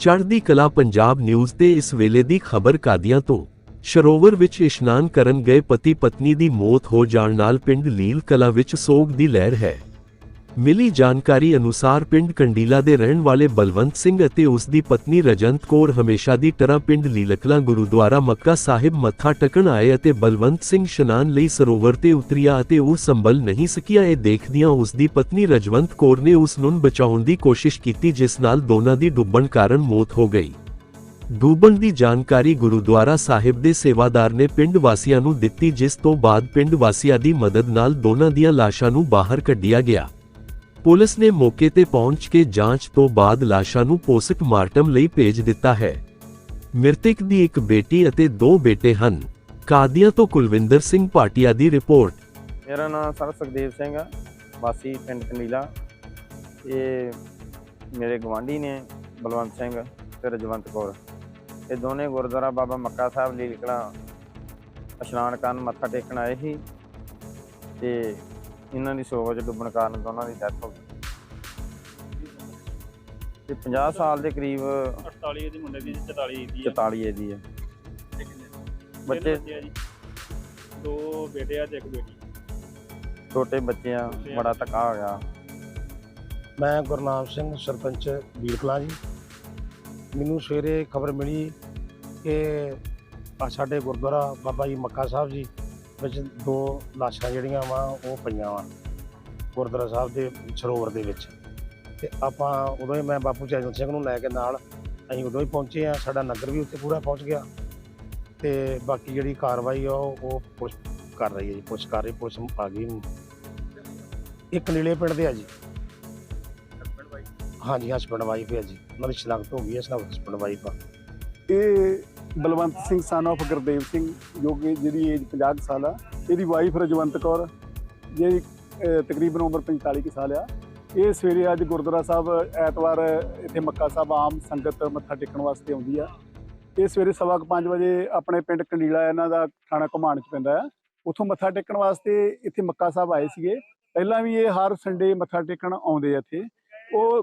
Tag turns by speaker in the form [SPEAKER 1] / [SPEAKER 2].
[SPEAKER 1] ਚੜ੍ਹਦੀ ਕਲਾ ਪੰਜਾਬ ਨਿਊਜ਼ ਤੇ ਇਸ ਵੇਲੇ ਦੀ ਖਬਰ ਕਾਦੀਆਂ ਤੋਂ। ਸਰੋਵਰ ਵਿੱਚ ਇਸ਼ਨਾਨ ਕਰਨ ਗਏ ਪਤੀ ਪਤਨੀ ਦੀ ਮੌਤ ਹੋ ਜਾਣ ਨਾਲ ਪਿੰਡ ਲੀਲ ਕਲਾ ਵਿੱਚ ਸੋਗ ਦੀ ਲਹਿਰ ਹੈ। ਮਿਲੀ ਜਾਣਕਾਰੀ ਅਨੁਸਾਰ ਪਿੰਡ ਕੰਡੀਲਾ ਦੇ ਰਹਿਣ ਵਾਲੇ ਬਲਵੰਤ ਸਿੰਘ ਅਤੇ ਉਸ ਦੀ ਪਤਨੀ ਰਜੰਤ ਕੌਰ ਹਮੇਸ਼ਾ ਦੀ ਤਰ੍ਹਾਂ ਪਿੰਡ ਲੀਲਕਲਾ ਗੁਰਦੁਆਰਾ ਮੱਕਾ ਸਾਹਿਬ ਮੱਥਾ ਟੇਕਣ ਆਏ ਅਤੇ ਬਲਵੰਤ ਸਿੰਘ ਸਨਾਨ ਲਈ ਸਰੋਵਰ ਤੇ ਉਤਰਿਆ ਅਤੇ ਉਹ ਸੰਭਲ ਨਹੀਂ ਸਕਿਆ। ਇਹ ਦੇਖਦਿਆਂ ਉਸ ਦੀ ਪਤਨੀ ਰਜਵੰਤ ਕੌਰ ਨੇ ਉਸ ਨੂੰ ਬਚਾਉਣ ਦੀ ਕੋਸ਼ਿਸ਼ ਕੀਤੀ, ਜਿਸ ਨਾਲ ਦੋਨਾਂ ਦੀ ਡੁੱਬਣ ਕਾਰਨ ਮੌਤ ਹੋ ਗਈ। ਡੂਬਣ ਦੀ ਜਾਣਕਾਰੀ ਗੁਰਦੁਆਰਾ ਸਾਹਿਬ ਦੇ ਸੇਵਾਦਾਰ ਨੇ ਪਿੰਡ ਵਾਸੀਆਂ ਨੂੰ ਦਿੱਤੀ, ਜਿਸ ਤੋਂ ਬਾਅਦ ਪਿੰਡ ਵਾਸੀਆਂ ਦੀ ਮਦਦ ਨਾਲ ਦੋਨਾਂ ਦੀਆਂ ਲਾਸ਼ਾਂ ਨੂੰ ਬਾਹਰ ਕੱਢਿਆ ਗਿਆ। ਪੁਲਿਸ ਨੇ ਮੌਕੇ ਤੇ ਪਹੁੰਚ ਕੇ ਜਾਂਚ ਤੋਂ ਬਾਅਦ ਲਾਸ਼ਾਂ ਨੂੰ ਪੋਸਟਮਾਰਟਮ ਲਈ ਭੇਜ ਦਿੱਤਾ ਹੈ। ਮ੍ਰਿਤਕ ਦੀ ਇੱਕ ਬੇਟੀ ਅਤੇ ਦੋ ਬੇਟੇ ਹਨ। ਕਾਦੀਆਂ ਤੋਂ ਕੁਲਵਿੰਦਰ ਸਿੰਘ ਭਾਟੀਆ ਦੀ ਰਿਪੋਰਟ।
[SPEAKER 2] ਮੇਰਾ ਨਾਮ ਸਰ ਸੁਖਦੇਵ ਸਿੰਘ ਆ, ਵਾਸੀ ਪਿੰਡ ਕਨੀਲਾ। ਇਹ ਮੇਰੇ ਗਵਾਂਢੀ ਨੇ, ਬਲਵੰਤ ਸਿੰਘ ਤੇ ਰਜਵੰਤ ਕੌਰ। ਇਹ ਦੋਨੇ ਗੁਰਦੁਆਰਾ ਬਾਬਾ ਮੱਕਾ ਸਾਹਿਬ ਲੀਲਕਲਾ ਇਸ਼ਨਾਨ ਕਰਨ ਮੱਥਾ ਟੇਕਣ ਆਏ ਸੀ। ਤੇ ਇਹਨਾਂ ਦੀ ਸੋਗ 'ਚ ਡੁੱਬਣ ਕਾਰਨ ਦੋਨਾਂ ਦੀ ਡੈਥ ਹੋ ਗਈ। ਤੇ 50 ਸਾਲ ਦੇ ਕਰੀਬ
[SPEAKER 3] 48 ਦੀ ਮੁੰਡੇ ਦੀ 44 ਦੀ
[SPEAKER 2] 44 ਇਹਦੀ ਹੈ।
[SPEAKER 3] ਬੱਚੇ? ਦੋ ਬੇਟੇ ਆ ਤੇ ਇੱਕ ਬੇਟੀ।
[SPEAKER 2] ਛੋਟੇ ਬੱਚੇ ਆ ਬੜਾ ਧੱਕਾ ਹੋ ਗਿਆ
[SPEAKER 4] ਮੈਂ ਗੁਰਨਾਮ ਸਿੰਘ ਸਰਪੰਚ ਵੀਰ ਕਲਾਂ ਜੀ। ਮੈਨੂੰ ਸਵੇਰੇ ਖਬਰ ਮਿਲੀ ਕਿ ਆ ਸਾਡੇ ਗੁਰਦੁਆਰਾ ਬਾਬਾ ਜੀ ਮੱਕਾ ਸਾਹਿਬ ਜੀ ਵਿੱਚ ਦੋ ਲਾਸ਼ਾਂ ਜਿਹੜੀਆਂ ਵਾ ਉਹ ਪਈਆਂ ਵਾ ਗੁਰਦੁਆਰਾ ਸਾਹਿਬ ਦੇ ਸਰੋਵਰ ਦੇ ਵਿੱਚ। ਤੇ ਆਪਾਂ ਉਦੋਂ ਹੀ ਮੈਂ ਬਾਪੂ ਚੈਨਲ ਸਿੰਘ ਨੂੰ ਲੈ ਕੇ ਨਾਲ ਅਸੀਂ ਉਦੋਂ ਹੀ ਪਹੁੰਚੇ ਆ ਸਾਡਾ ਨਗਰ ਵੀ ਉੱਥੇ ਪੂਰਾ ਪਹੁੰਚ ਗਿਆ। ਤੇ ਬਾਕੀ ਜਿਹੜੀ ਕਾਰਵਾਈ ਆ ਉਹ ਉਹ ਪੁਲਿਸ ਕਰ ਰਹੀ ਹੈ ਜੀ ਪੁਲਿਸ ਕਰ ਰਹੀ ਪੁਲਿਸ ਆ ਗਈ ਇੱਕ ਨੀਲੇ ਪਿੰਡ ਦੇ ਆ ਜੀ। ਹਾਂਜੀ ਹਸਬੰਡ ਵਾਈਫ ਹੈ ਜੀ। ਉਹਨਾਂ ਦੀ ਸ਼ਨਾਖਤ ਹੋ ਗਈ ਹੈ ਸਭ ਹਸਬੰਡ ਵਾਈਫ ਆ।
[SPEAKER 5] ਇਹ ਬਲਵੰਤ ਸਿੰਘ ਸਨ of ਗੁਰਦੇਵ ਸਿੰਘ, ਜੋ ਕਿ ਜਿਹਦੀ ਏਜ 50 ਕੁ ਸਾਲ ਆ। ਇਹਦੀ ਵਾਈਫ ਰਜਵੰਤ ਕੌਰ ਜਿਹੜੀ ਤਕਰੀਬਨ ਉਮਰ 45 ਕੁ ਸਾਲ ਆ। ਇਹ ਸਵੇਰੇ ਅੱਜ ਗੁਰਦੁਆਰਾ ਸਾਹਿਬ, ਐਤਵਾਰ, ਇੱਥੇ ਮੱਕਾ ਸਾਹਿਬ ਆਮ ਸੰਗਤ ਮੱਥਾ ਟੇਕਣ ਵਾਸਤੇ ਆਉਂਦੀ ਆ। ਇਹ ਸਵੇਰੇ ਸਵਾ ਕੁ ਪੰਜ ਵਜੇ ਆਪਣੇ ਪਿੰਡ ਕੰਡੀਲਾ ਇਹਨਾਂ ਦਾ ਥਾਣਾ ਘੁਮਾਣ ਚ ਪੈਂਦਾ ਆ। ਉੱਥੋਂ ਮੱਥਾ ਟੇਕਣ ਵਾਸਤੇ ਇੱਥੇ ਮੱਕਾ ਸਾਹਿਬ ਆਏ ਸੀਗੇ। ਪਹਿਲਾਂ ਵੀ ਇਹ ਹਰ ਸੰਡੇ ਮੱਥਾ ਟੇਕਣ ਆਉਂਦੇ ਆ ਇੱਥੇ। ਉਹ